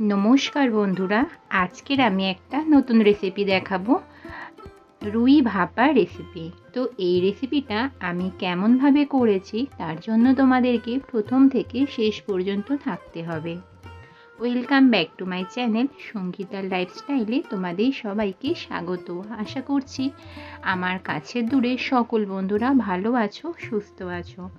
নমস্কার বন্ধুরা, আজকের আমি একটা নতুন রেসিপি দেখাবো, রুই ভাপা রেসিপি তো এই রেসিপিটা আমি কেমনভাবে করেছি, তার জন্য তোমাদেরকে প্রথম থেকে শেষ পর্যন্ত থাকতে হবে। Welcome back to my channel সঙ্গীতার লাইফস্টাইলে তোমাদের সবাইকে স্বাগত। আশা করছি, আমার কাছের দূরে সকল বন্ধুরা ভালো আছো, সুস্থ আছো।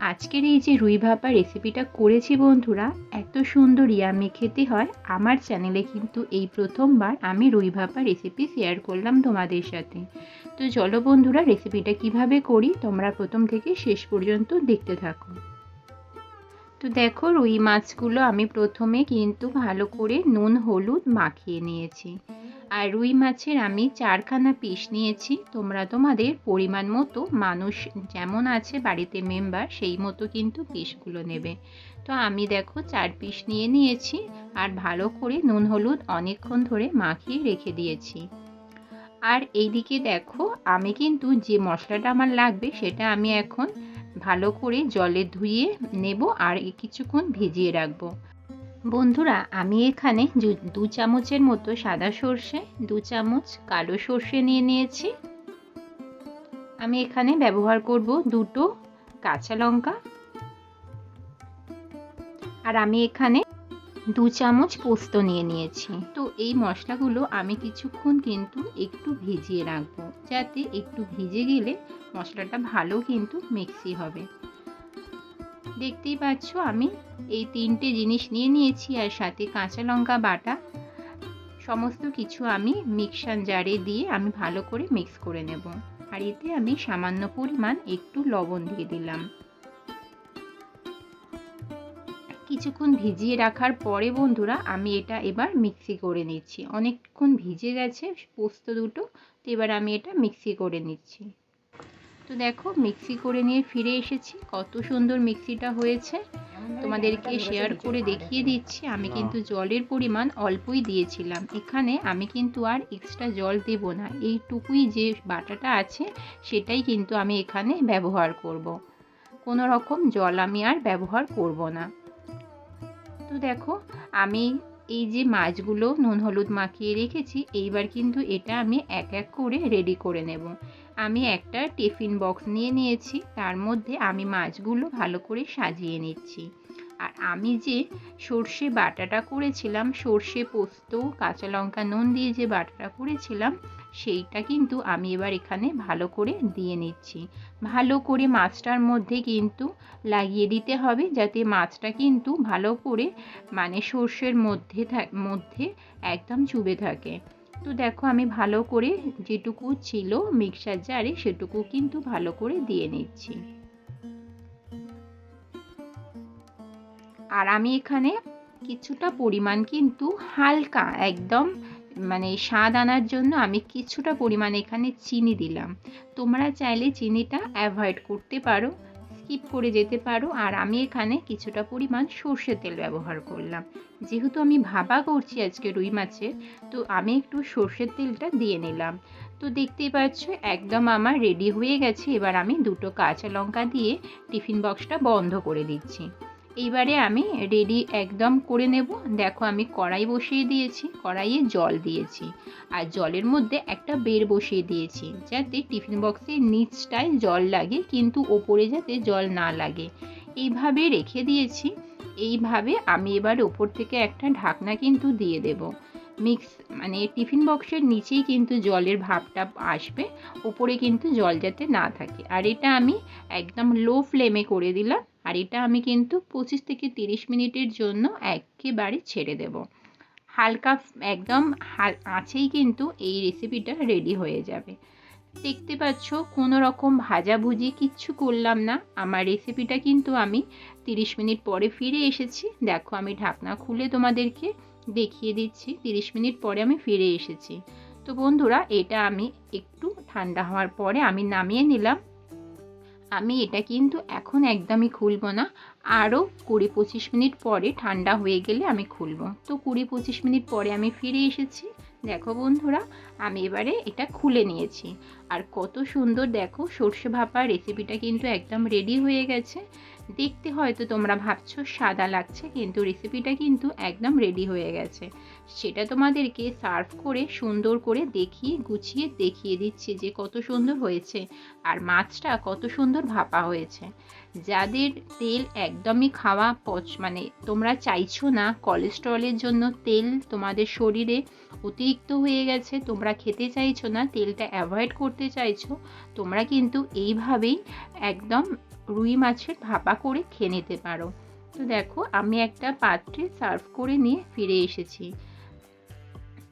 আজকের এই যে রুই ভাপা রেসিপিটা করেছি বন্ধুরা, এত সুন্দর ইয়ামি খেতে হয়। আমার চ্যানেলে কিন্তু এই প্রথমবার আমি রুই ভাপা রেসিপি শেয়ার করলাম তোমাদের সাথে। তো চলো বন্ধুরা রেসিপিটা কীভাবে করি, তোমরা প্রথম থেকে শেষ পর্যন্ত দেখতে থাকো। তো দেখো রুই মাছগুলো আমি প্রথমে কিন্তু ভালো করে নুন, হলুদ মাখিয়ে নিয়েছি। আর রুই মাছের আমি চারখানা পিস নিয়েছি। তোমরা তোমাদের পরিমাণ মতো, মানুষ যেমন আছে বাড়িতে মেম্বার সেই মতো কিন্তু পিসগুলো নেবে। তো আমি দেখো চার পিস নিয়ে নিয়েছি আর ভালো করে নুন, হলুদ অনেকক্ষণ ধরে মাখিয়ে রেখে দিয়েছি। আর এইদিকে দেখো আমি কিন্তু যে মশলাটা আমার লাগবে সেটা আমি এখন ভালো করে জলে ধুয়ে নেব আর কিছুক্ষণ ভিজিয়ে রাখব। বন্ধুরা, আমি এখানে দু চামচের মতো সাদা সর্ষে, দু চামচ কালো সর্ষে নিয়ে নিয়েছি। আমি এখানে ব্যবহার করব দুটো কাঁচা লঙ্কা। আর আমি এখানে দু চামচ পোস্ত নিয়ে নিয়েছি। তো এই মশলাগুলো আমি কিছুক্ষণ কিন্তু একটু ভিজিয়ে রাখব, যাতে একটু ভিজে গেলে মশলাটা ভালো কিন্তু মিক্সি হবে। দেখতেই পাচ্ছ আমি এই তিনটে জিনিস নিয়ে নিয়েছি, আর সাথে কাঁচা লঙ্কা বাটা। সমস্ত কিছু আমি মিক্সার জারে দিয়ে আমি ভালো করে মিক্স করে নেব। আর এতে আমি সামান্য পরিমাণ একটু লবণ দিয়ে দিলাম। কিছুক্ষণ ভিজিয়ে রাখার পরে বন্ধুরা আমি এটা এবার মিক্সি করে নিচ্ছি। অনেকক্ষণ ভিজে গেছে পোস্ত দুটো তো এবার আমি এটা মিক্সি করে নিচ্ছি। তো দেখো মিক্সি করে নিয়ে ফিরে এসেছি। কত সুন্দর মিক্সিটা হয়েছে। তোমাদেরকে শেয়ার করে দেখিয়ে দিচ্ছি। আমি কিন্তু জলের পরিমাণ অল্পই দিয়েছিলাম। এখানে আমি কিন্তু আর এক্সট্রা জল দেব না। এইটুকুই যে বাটাটা আছে সেটাই কিন্তু আমি এখানে ব্যবহার করব। কোনো রকম জল আমি আর ব্যবহার করব না। তো দেখো, আমি এই যে মাছগুলো নুন হলুদ মাখিয়ে রেখেছি, এইবার কিন্তু এটা আমি এক এক করে রেডি করে নেব। আমি একটা টিফিন বক্স নিয়ে নিয়েছি, তার মধ্যে আমি মাছগুলো ভালো করে সাজিয়ে নিচ্ছি। আর আমি যে সর্ষে বাটাটা করেছিলাম, সর্ষে পোস্ত, কাঁচা লঙ্কা, নুন দিয়ে যে বাটাটা করেছিলাম, সেইটা কিন্তু আমি এবার এখানে ভালো করে দিয়ে নিচ্ছি। ভালো করে মাছটার মধ্যে কিন্তু লাগিয়ে দিতে হবে, যাতে মাছটা কিন্তু ভালো করে মানে সর্ষের মধ্যে মধ্যে একদম চুবে থাকে। তো দেখো আমি ভালো করে যেটুকু ছিল মিক্সার জারে সেটুকু কিন্তু ভালো করে দিয়ে নিচ্ছি। আর আমি এখানে কিছুটা পরিমাণ কিন্তু হালকা, একদম মানে স্বাদ আনার জন্য আমি কিছুটা পরিমাণ এখানে চিনি দিলাম। তোমরা চাইলে চিনিটা অ্যাভয়েড করতে পারো স্কিপ করে যেতে পারো। আর আমি এখানে কিছুটা পরিমাণ সর্ষের তেল ব্যবহার করলাম। যেহেতু আমি ভাবা করছি আজকে রুই মাছের, তো আমি একটু সর্ষের তেলটা দিয়ে নিলাম। তো দেখতেই পাচ্ছ, একদম আমার রেডি হয়ে গেছে। এবার আমি দুটো কাঁচা লঙ্কা দিয়ে টিফিন বক্সটা বন্ধ করে দিচ্ছি। এইবারে আমি রেডি একদম করে নেব। দেখো আমি কড়াই বসিয়ে দিয়েছি, কড়াইয়ে জল দিয়েছি। আর জলের মধ্যে একটা বের বসিয়ে দিয়েছি, যাতে টিফিন বক্সের নিচটায় জল লাগে, কিন্তু ওপরে যাতে জল না লাগে। এইভাবে রেখে দিয়েছি। এইভাবে আমি এবার ওপর থেকে একটা ঢাকনা কিন্তু দিয়ে দেব। মিক্স মানে টিফিন বক্সের নিচেই কিন্তু জলের ভাবটা আসবে, ওপরে কিন্তু জল যাতে না থাকে। আর এটা আমি একদম লো ফ্লেমে করে দিলাম। আর এটা আমি কিন্তু পঁচিশ থেকে তিরিশ মিনিটের জন্য একেবারে ছেড়ে দেব। হালকা একদম হাল আছেই কিন্তু এই রেসিপিটা রেডি হয়ে যাবে। দেখতে পাচ্ছ, কোনো রকম ভাজাভুজি কিচ্ছু করলাম না। আমার রেসিপিটা কিন্তু আমি তিরিশ মিনিট পরে ফিরে এসেছি। দেখো, আমি ঢাকনা খুলে তোমাদেরকে দেখিয়ে দিচ্ছি। তিরিশ মিনিট পরে আমি ফিরে এসেছি। তো বন্ধুরা, এটা আমি একটু ঠান্ডা হওয়ার পরে আমি নামিয়ে নিলাম। আমি এটা কিন্তু এখন একদমই খুলব না। আরও কুড়ি পঁচিশ মিনিট পরে ঠান্ডা হয়ে গেলে আমি খুলব। তো কুড়ি পঁচিশ মিনিট পরে আমি ফিরে এসেছি। দেখো বন্ধুরা, আমি এবারে এটা খুলে নিয়েছি। আর কত সুন্দর দেখো, সর্ষে ভাপা রেসিপিটা কিন্তু একদম রেডি হয়ে গেছে। দেখতে হয়তো তোমরা ভাবছ, সাদা লাগছে, কিন্তু রেসিপিটা কিন্তু একদম রেডি হয়ে গেছে। সেটা তোমাদেরকে সার্ভ করে, সুন্দর করে দেখিয়ে, গুছিয়ে দেখিয়ে দিচ্ছি যে কত সুন্দর হয়েছে আর মাছটা কত সুন্দর ভাপা হয়েছে। যাদের তেল একদমই খাওয়া পচ মানে তোমরা চাইছো না কোলেস্ট্রলের জন্য তেল তোমাদের শরীরে অতিরিক্ত হয়ে গেছে, তোমরা খেতে চাইছো না, তেলটা অ্যাভয়েড করতে চাইছো, তোমরা কিন্তু এইভাবেই একদম রুই মাছের ভাপা করে খেয়ে নিতে পারো। তো দেখো, আমি একটা পাত্রে সার্ভ করে নিয়ে ফিরে এসেছি।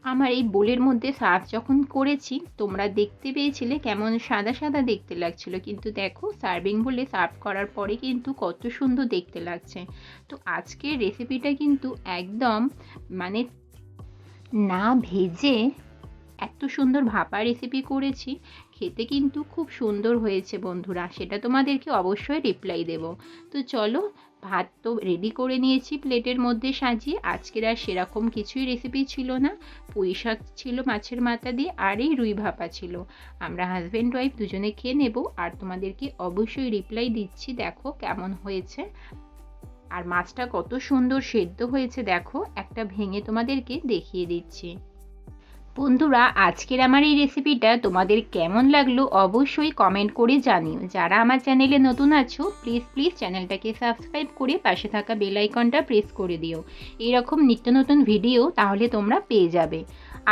আমার এই বোলের মধ্যে সার্ভ যখন করেছি, তোমরা দেখতে পেয়েছিলে কেমন সাদা সাদা দেখতে লাগছিল। কিন্তু দেখো, সার্ভিং বলে সার্ভ করার পরে কিন্তু কত সুন্দর দেখতে লাগছে। তো আজকের রেসিপিটা কিন্তু একদম মানে না ভেজে এত সুন্দর ভাপা রেসিপি করেছি, খেতে কিন্তু খুব সুন্দর হয়েছে বন্ধুরা, সেটা তোমাদেরকে অবশ্যই রিপ্লাই দেব। তো চলো, ভাত তো রেডি করে নিয়েছি প্লেটের মধ্যে সাজিয়ে, আজকের আর সেরকম কিছুই রেসিপি ছিল না। পুঁই শাক ছিল, মাছের মাথা দিয়ে, আর এই রুই ভাপা ছিল। আমরা হাজব্যান্ড ওয়াইফ দুজনে খেয়ে নেব, আর তোমাদেরকে অবশ্যই রিপ্লাই দিচ্ছি, দেখো কেমন হয়েছে। আর মাছটা কত সুন্দর সেদ্ধ হয়েছে, দেখো, একটা ভেঙে তোমাদেরকে দেখিয়ে দিচ্ছি। বন্ধুরা, আজকের আমার এই রেসিপিটা তোমাদের কেমন লাগল অবশ্যই কমেন্ট করে জানিও। যারা আমার চ্যানেলে নতুন আছো প্লিজ প্লিজ চ্যানেলটাকে সাবস্ক্রাইব করে পাশে থাকা বেল আইকনটা প্রেস করে দিও। এরকম নিত্য নতুন ভিডিও তাহলে তোমরা পেয়ে যাবে।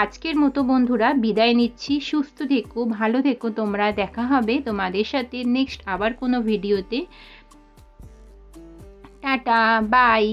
আজকের মতো বন্ধুরা, বিদায় নিচ্ছি। সুস্থ থেকো, ভালো থেকো। তোমরা দেখা হবে তোমাদের সাথে নেক্সট আবার কোনো ভিডিওতে টাটা বাই